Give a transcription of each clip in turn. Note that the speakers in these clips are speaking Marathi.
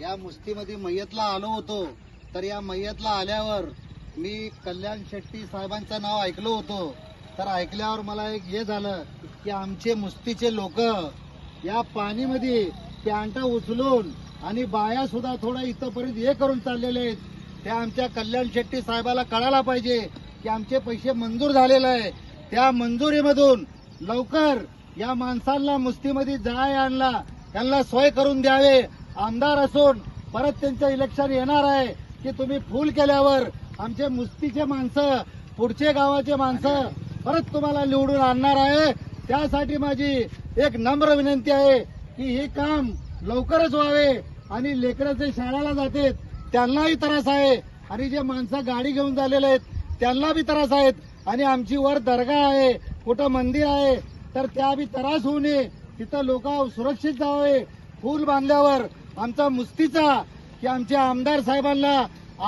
या मुस्तीमध्ये मय्यतला आलो होतो. तर या मय्यतला आल्यावर मी कल्याण शेट्टी साहेबांचं नाव ऐकलो होतो. तर ऐकल्यावर मला एक हे झालं की आमचे मुस्तीचे लोक या पाणीमध्ये पॅन्टा उचलून आणि बाया सुद्धा थोडं इथंपर्यंत हे करून चाललेले आहेत. त्या आमच्या कल्याण शेट्टी साहेबाला कळायला पाहिजे की आमचे पैसे मंजूर झालेले आहे. त्या मंजुरीमधून लवकर या माणसांना मुस्तीमध्ये जाय आणला. त्यांना सोय करून द्यावे. आमदार असून परत त्यांचं इलेक्शन येणार आहे की तुम्ही फुल केल्यावर आमचे मुस्तीचे माणसं पुढचे गावाचे माणसं परत तुम्हाला निवडून आणणार आहे. त्यासाठी माझी एक नम्र विनंती आहे की हे काम लवकरच व्हावे आणि लेकरं जे शाळेला जातात त्यांनाही त्रास आहे. आणि जे माणसं गाडी घेऊन झालेले आहेत त्यांना बी त्रास आहेत. आणि आमची वर दर्गा आहे कुठं मंदिर आहे तर त्या बी त्रास होऊ नये. तिथं लोक सुरक्षित जावे. फूल बांधल्यावर आमचा मुस्तीचा की आमच्या आमदार साहेबांना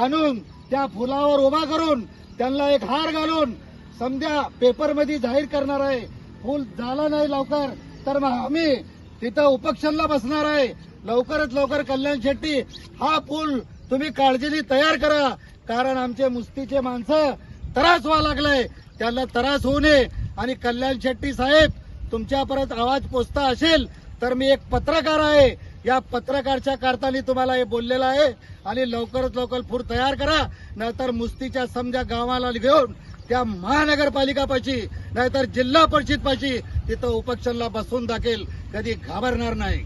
आणून त्या फुलावर उभा करून त्यांना एक हार घालून समजा पेपरमध्ये जाहीर करणार आहे. फुल झाला नाही लवकर तर मग आम्ही तिथं उपक्षणला बसणार आहे. लवकरात लवकर कल्याण शेट्टी हा पूल तुम्ही काळजीने तयार करा. कारण आमचे मुस्तीचे माणसं त्रास व्हायला लागलाय त्यांना त्रास होऊ नये. आणि कल्याण शेट्टी साहेब तुमच्यापर्यंत आवाज पोचता असेल तर मी एक पत्रकार आहे. या पत्रकारच्या करताना तुम्हाला हे बोललेलं आहे. आणि लवकरात लवकर फूड तयार करा. नाहीतर मुस्तीच्या समजा गावाला घेऊन त्या महानगरपालिकापाशी नाहीतर जिल्हा परिषद पाशी तिथं उपक्षणला बसून दाखल. कधी घाबरणार नाही.